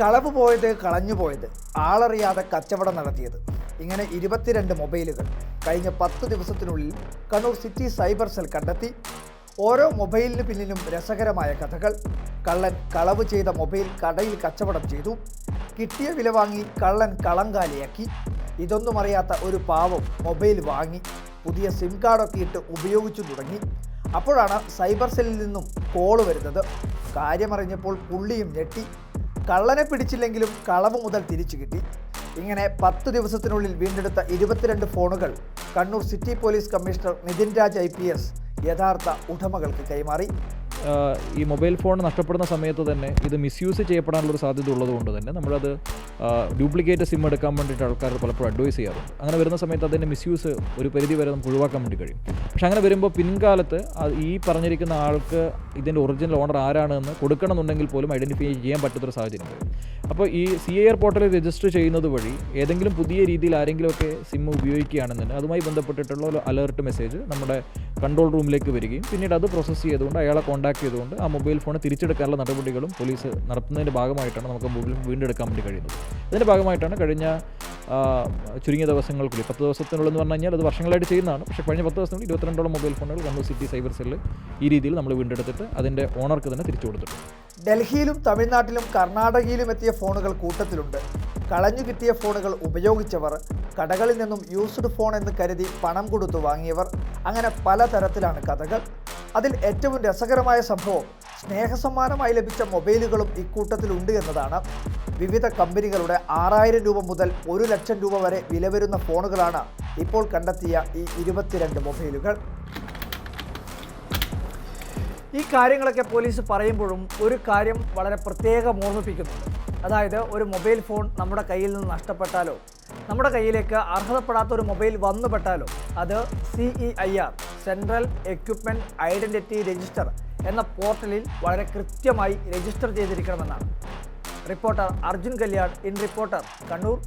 കളവ് പോയത് കളഞ്ഞു പോയത്. ആളറിയാതെ കച്ചവടം നടത്തിയത്. ഇങ്ങനെ ഇരുപത്തിരണ്ട് മൊബൈലുകൾ കഴിഞ്ഞ പത്ത് ദിവസത്തിനുള്ളിൽ കണ്ണൂർ സിറ്റി സൈബർ സെൽ കണ്ടെത്തി. ഓരോ മൊബൈലിന് പിന്നിലും രസകരമായ കഥകൾ. കള്ളൻ കളവ് ചെയ്ത മൊബൈൽ കടയിൽ കച്ചവടം ചെയ്തു. കിട്ടിയ വില വാങ്ങി കള്ളൻ കളങ്കാലിയാക്കി ഇതൊന്നും അറിയാത്ത ഒരു പാവം മൊബൈൽ വാങ്ങി. പുതിയ സിം കാർഡൊക്കെ ഇട്ട് ഉപയോഗിച്ചു തുടങ്ങി. അപ്പോഴാണ് സൈബർ സെല്ലിൽ നിന്നും കോൾ വരുന്നത്. കാര്യമറിഞ്ഞപ്പോൾ പുള്ളിയും ഞെട്ടി. കള്ളനെ പിടിച്ചില്ലെങ്കിലും കളവ് മുതൽ തിരിച്ചു കിട്ടി. ഇങ്ങനെ പത്ത് ദിവസത്തിനുള്ളിൽ വീണ്ടെടുത്ത ഇരുപത്തിരണ്ട് ഫോണുകൾ Kannur city police commissioner Nithin Raj I യഥാർത്ഥ ഉടമകൾക്ക് കൈമാറി. ഈ മൊബൈൽ ഫോൺ നഷ്ടപ്പെടുന്ന സമയത്ത് തന്നെ ഇത് മിസ്യൂസ് ചെയ്യപ്പെടാനുള്ളൊരു സാധ്യത ഉള്ളതുകൊണ്ട് തന്നെ നമ്മളത് ഡ്യൂപ്ലിക്കേറ്റ് സിം എടുക്കാൻ വേണ്ടിയിട്ട് ആൾക്കാർ പലപ്പോഴും അഡ്വൈസ് ചെയ്യാറുണ്ട്. അങ്ങനെ വരുന്ന സമയത്ത് അതിന്റെ മിസ്യൂസ് ഒരു പരിധി വരെ നമുക്ക് ഒഴിവാക്കാൻ വേണ്ടി കഴിയും. പക്ഷേ അങ്ങനെ വരുമ്പോൾ പിൻകാലത്ത് ഈ പറഞ്ഞിരിക്കുന്ന ആൾക്ക് ഇതിന്റെ ഒറിജിനൽ ഓണർ ആരാണെന്ന് കൊടുക്കണമെന്നുണ്ടെങ്കിൽ പോലും ഐഡന്റിഫൈ ചെയ്യാൻ പറ്റാത്തൊരു സാഹചര്യം അപ്പോൾ ഈ സി എ ആർ പോർട്ടലിൽ രജിസ്റ്റർ ചെയ്യുന്നത് വഴി ഏതെങ്കിലും പുതിയ രീതിയിൽ ആരെങ്കിലുമൊക്കെ സിം ഉപയോഗിക്കുകയാണെന്നുണ്ടെങ്കിൽ അതുമായി ബന്ധപ്പെട്ടിട്ടുള്ള ഒരു അലേർട്ട് മെസ്സേജ് നമ്മുടെ കൺട്രോൾ റൂമിലേക്ക് വരികയും പിന്നീട് അത് പ്രോസസ്സ് ചെയ്തുകൊണ്ട് അയാളെ കോൺടാക്ട് ചെയ്തുകൊണ്ട് ആ മൊബൈൽ ഫോൺ തിരിച്ചെടുക്കാനുള്ള നടപടികളും പോലീസ് നടത്തുന്നതിന്റെ ഭാഗമായിട്ടാണ് നമുക്ക് മൊബൈൽ വീണ്ടെടുക്കാൻ വേണ്ടി കഴിയുന്നത്. ഇതിന്റെ ഭാഗമായിട്ടാണ് കഴിഞ്ഞ ചുരുങ്ങിയ ദിവസങ്ങൾക്കുള്ളിൽ പത്ത് ദിവസത്തിനുള്ളിൽ എന്ന് പറഞ്ഞു കഴിഞ്ഞാൽ അത് വർഷങ്ങളായിട്ട് ചെയ്യുന്നതാണ്. പക്ഷേ കഴിഞ്ഞ പത്ത് ദിവസത്തിനുള്ളിൽ ഇരുപത്തിരണ്ടോളം മൊബൈൽ ഫോണുകൾ കണ്ണൂർ സിറ്റി സൈബർ സെല്ലിൽ ഈ രീതിയിൽ നമ്മൾ വീണ്ടെടുത്തിട്ട് അതിന്റെ ഓണർക്ക് തന്നെ തിരിച്ചു കൊടുത്തിട്ടുണ്ട്. ഡൽഹിയിലും തമിഴ്നാട്ടിലും കർണാടകയിലും എത്തിയ ഫോണുകൾ കൂട്ടത്തിലുണ്ട്. കളഞ്ഞു കിട്ടിയ ഫോണുകൾ ഉപയോഗിച്ചവർ കടകളിൽ നിന്നും യൂസ്ഡ് ഫോൺ എന്ന് കരുതി പണം കൊടുത്തു വാങ്ങിയവർ അങ്ങനെ പലതരത്തിലാണ് കഥകൾ. അതിൽ ഏറ്റവും രസകരമായ സംഭവം സ്നേഹസമ്മാനമായി ലഭിച്ച മൊബൈലുകളും ഇക്കൂട്ടത്തിലുണ്ട് എന്നതാണ്. വിവിധ കമ്പനികളുടെ ആറായിരം രൂപ മുതൽ ഒരു ലക്ഷം രൂപ വരെ വില വരുന്ന ഫോണുകളാണ് ഇപ്പോൾ കണ്ടെത്തിയ ഈ ഇരുപത്തിരണ്ട് മൊബൈലുകൾ. ഈ കാര്യങ്ങളൊക്കെ പോലീസ് പറയുമ്പോഴും ഒരു കാര്യം വളരെ പ്രത്യേകം ഓർമ്മിപ്പിക്കുന്നുണ്ട്. അതായത് ഒരു മൊബൈൽ ഫോൺ നമ്മുടെ കയ്യിൽ നിന്ന് നഷ്ടപ്പെട്ടാലോ നമ്മുടെ കയ്യിലേക്ക് അർഹതപ്പെടാത്ത ഒരു മൊബൈൽ വന്നുപെട്ടാലോ അത് C E I R central equipment identity register എന്ന പോർട്ടലിൽ വളരെ കൃത്യമായി register ചെയ്തിരിക്കണമെന്നാണ്. Reporter Arjun Kalyan in reporter Kannur.